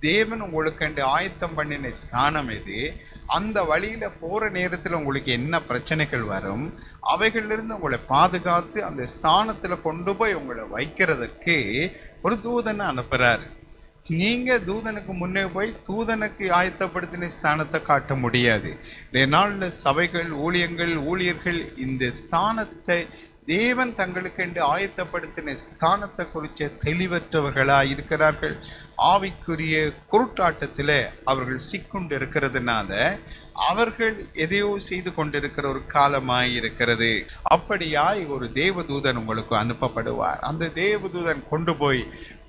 தேவன் உங்களுக்கு ஆயத்தம் பண்ணின ஸ்தானம் எது? அந்த வழியில் போகிற நேரத்தில் உங்களுக்கு என்ன பிரச்சனைகள் வரும்? அவைகளிலிருந்து உங்களை பாதுகாத்து அந்த ஸ்தானத்தில் கொண்டு போய் உங்களை வைக்கிறதுக்கு ஒரு தூதனை அனுப்புகிறாரு நீங்கள் தூதனுக்கு முன்னே போய் தூதனுக்கு ஆயத்தப்படுத்தின ஸ்தானத்தை காட்ட முடியாது. இந்த நாளில் சபைகள் ஊழியங்கள் ஊழியர்கள் இந்த ஸ்தானத்தை தேவன் தங்களுக்கு என்று ஆயத்தப்படுத்தின ஸ்தானத்தை குறித்த தெளிவற்றவர்களாக இருக்கிறார்கள். ஆவிக்குரிய குருட்டாட்டத்தில் அவர்கள் சிக்குண்டு இருக்கிறதுனால அவர்கள் எதையோ செய்து கொண்டிருக்கிற ஒரு காலமாய் இருக்கிறது. அப்படியாய் ஒரு தேவதூதன் உங்களுக்கு அனுப்பப்படுவார். அந்த தேவதூதன் கொண்டு போய்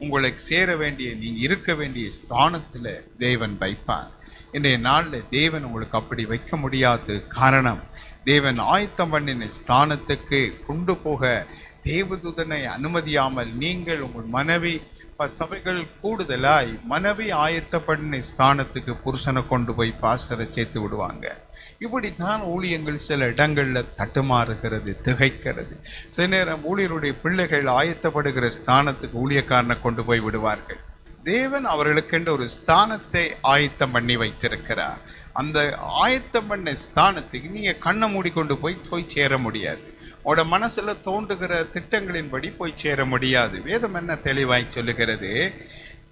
உங்களுக்கு சேர வேண்டிய நீ இருக்க வேண்டிய ஸ்தானத்தில் தேவன் வைப்பார். இன்றைய நாளில் தேவன் உங்களுக்கு அப்படி வைக்க முடியாது காரணம் தேவன் ஆயத்தம் பண்ணின ஸ்தானத்துக்கு கொண்டு போக தேவதூதனை அனுமதியாமல் நீங்கள் உங்கள் மனைவி ப- சபைகள் கூடுதலாய் மனைவி ஆயத்தப்படின ஸ்தானத்துக்கு புருஷனை கொண்டு போய் பாஸ்டரை சேர்த்து விடுவாங்க. இப்படித்தான் ஊழியங்கள் சில இடங்களில் தட்டுமாறுகிறது திகைக்கிறது. சில நேரம் ஊழியருடைய பிள்ளைகள் ஆயத்தப்படுகிற ஸ்தானத்துக்கு ஊழியக்காரனை கொண்டு போய் விடுவார்கள். தேவன் அவர்களுக்கென்று ஒரு ஸ்தானத்தை ஆயத்தம் பண்ணி வைத்திருக்கிறார். அந்த ஆயத்தம் பண்ண ஸ்தானத்துக்கு நீங்கள் கண்ணை மூடிக்கொண்டு போய் போய் சேர முடியாது. உங்களோட மனசில் தோன்றுகிற திட்டங்களின்படி போய் சேர முடியாது. வேதம் என்ன தெளிவாய் சொல்லுகிறது?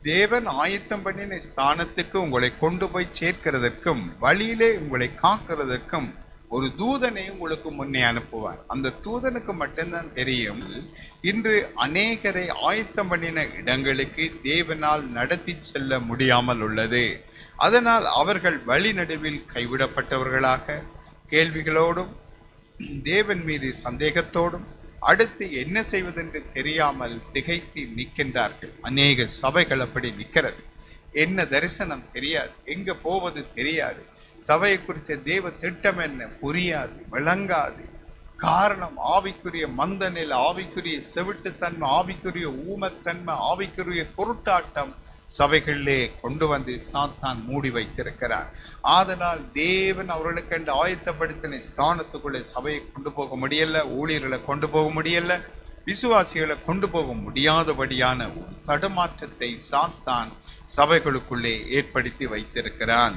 தேவன் ஆயத்தம் பண்ணின ஸ்தானத்துக்கு உங்களை கொண்டு போய் சேர்க்கிறதற்கும் வழியிலே உங்களை காக்கிறதற்கும் ஒரு தூதனை உங்களுக்கு முன்னே அனுப்புவார். அந்த தூதனுக்கு மட்டும்தான் தெரியும் இன்று அநேகரை ஆயத்தம் பண்ணின இடங்களுக்கு தேவனால் நடத்தி செல்ல முடியாமல் உள்ளது. அதனால் அவர்கள் வழி நடுவில் கைவிடப்பட்டவர்களாக கேள்விகளோடும் தேவன் மீது சந்தேகத்தோடும் அடுத்து என்ன செய்வதென்று தெரியாமல் திகைத்து நிற்கின்றார்கள். அநேக சபைகள் அப்படி நிற்கிறது. என்ன தரிசனம் தெரியாது எங்க போவது தெரியாது. சபையை குறித்த தேவ திட்டம் என்ன புரியாது விளங்காது. காரணம் ஆவிக்குரிய மந்த நிலை ஆவிக்குரிய செவிட்டுத்தன்மை ஆவிக்குரிய ஊமத்தன்மை ஆவிக்குரிய பொருட்டாட்டம் சபைகளிலே கொண்டு வந்து சாத்தான் மூடி வைத்திருக்கிறார். ஆதலால் தேவன் அவர்களுக்கென்று ஆயத்தப்படுத்தின ஸ்தானத்துக்குள்ளே சபையை கொண்டு போக முடியல ஊழியர்களை கொண்டு போக முடியல. விசுவாசிகளை கொண்டு போக முடியாதபடியான ஒரு தடுமாற்றத்தை சாத்தான் சபைகளுக்குள்ளே ஏற்படுத்தி வைத்திருக்கிறான்.